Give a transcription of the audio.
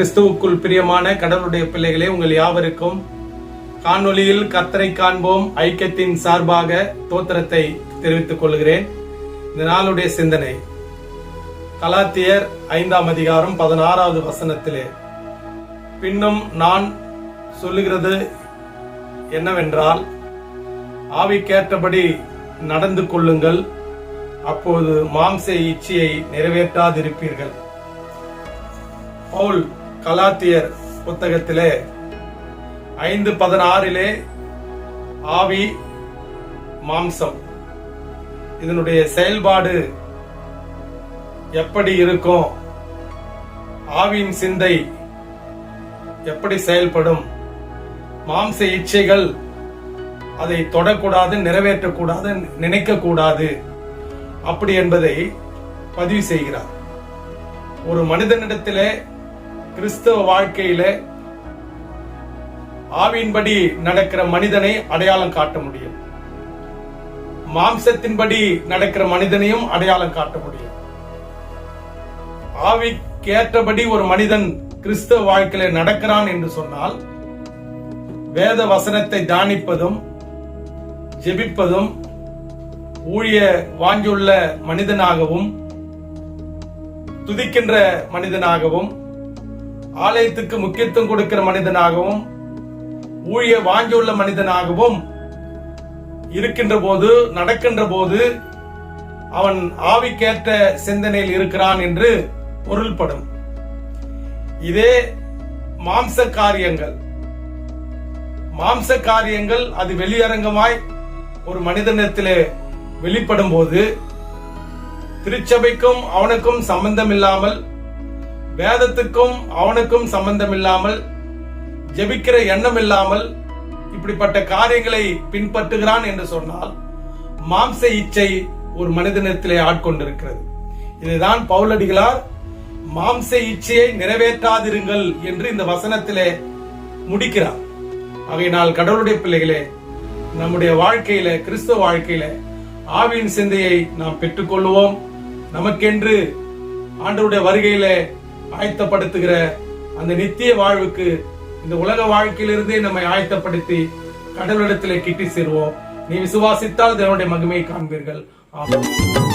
கிறிஸ்துவுக்குள் பிரியமான கடவுளுடைய பிள்ளைகளே உங்கள் யாவருக்கும் காணொளியில் கத்தரை காண்போம். ஐக்கியத்தின் சார்பாக தோத்திரத்தை தெரிவித்துக் கொள்கிறேன். இந்த நாளுடைய சிந்தனை. கலாத்தியர் ஐந்தாம் அதிகாரம் பதினாறாவது வசனத்திலே பின்னும் நான் சொல்லுகிறது என்னவென்றால் ஆவிக்கேற்றபடி நடந்து கொள்ளுங்கள். அப்போது மாம்ச இச்சையை நிறைவேற்றாதிருப்பீர்கள். பவுல் கலாத்தியர் புத்தகத்திலே ஐந்து பதினாறிலே ஆவி மாம்சம். இதனுடைய செயல்பாடு எப்படி இருக்கும்? ஆவியின் சிந்தை எப்படி செயல்படும்? மாம்ச இச்சைகள் அதை தொடக்கூடாது நிறைவேற்றக்கூடாது நினைக்கக்கூடாது. அப்படி என்பதை பதிவு செய்கிறார். ஒரு மனிதனிடத்திலே கிறிஸ்தவ வாழ்க்கையில ஆவியின்படி நடக்கிற மனிதனை அடையாளம் காட்ட முடியும். மாம்சத்தின்படி நடக்கிற மனிதனையும் அடையாளம் காட்ட முடியும். ஆவிக்கேற்றபடி ஒரு மனிதன் கிறிஸ்தவ வாழ்க்கையில நடக்கிறான் என்று சொன்னால் வேத வசனத்தை தானிப்பதும் ஜெபிப்பதும் ஊழிய வாஞ்சுள்ள மனிதனாகவும் துதிக்கின்ற மனிதனாகவும் ஆலயத்துக்கு முக்கியத்துவம் கொடுக்கிற மனிதனாகவும் ஊழிய வாஞ்சுள்ள மனிதனாகவும் இருக்கின்ற போது நடக்கின்ற போது அவன் ஆவிக்கேற்ற சிந்தனையில் இருக்கிறான் என்று பொருள்படும். இதே மாம்ச காரியங்கள் மாம்ச காரியங்கள் அது வெளியரங்கமாய் ஒரு மனிதனிடத்திலே வெளிப்படும் போது திருச்சபைக்கும் அவனுக்கும் சம்பந்தம் இல்லாமல் வேதத்துக்கும் அவனுக்கும் சம்பந்தம் இல்லாமல் ஜெபிக்கிற எண்ணம் இல்லாமல் இப்படிப்பட்ட காரியங்களை பின்பற்றுகிறான் என்று சொன்னால் மாம்ச இச்சை ஒரு மனிதனிடத்திலே ஆட்கொண்டிருக்கிறது. இதுதான் பவுலடிகளார் மாம்ச இச்சையை நிறைவேற்றாதிருங்கள் என்று இந்த வசனத்திலே முடிக்கிறார். ஆகையினால் கடவுளுடைய பிள்ளைகளே நம்முடைய வாழ்க்கையில கிறிஸ்தவ வாழ்க்கையில ஆவியின் சிந்தையை நாம் பெற்றுக்கொள்வோம் நமக்கென்று ஆண்டவருடைய வருகையில ஆயத்தப்படுத்துகிற அந்த நித்திய வாழ்வுக்கு இந்த உலக வாழ்க்கையிலிருந்தே நம்மை ஆயத்தப்படுத்தி கடவுளிடத்திலே கிட்டி சேருவோம். நீ விசுவாசித்தால் தேவனுடைய மகிமையை காண்பீர்கள். ஆமாம்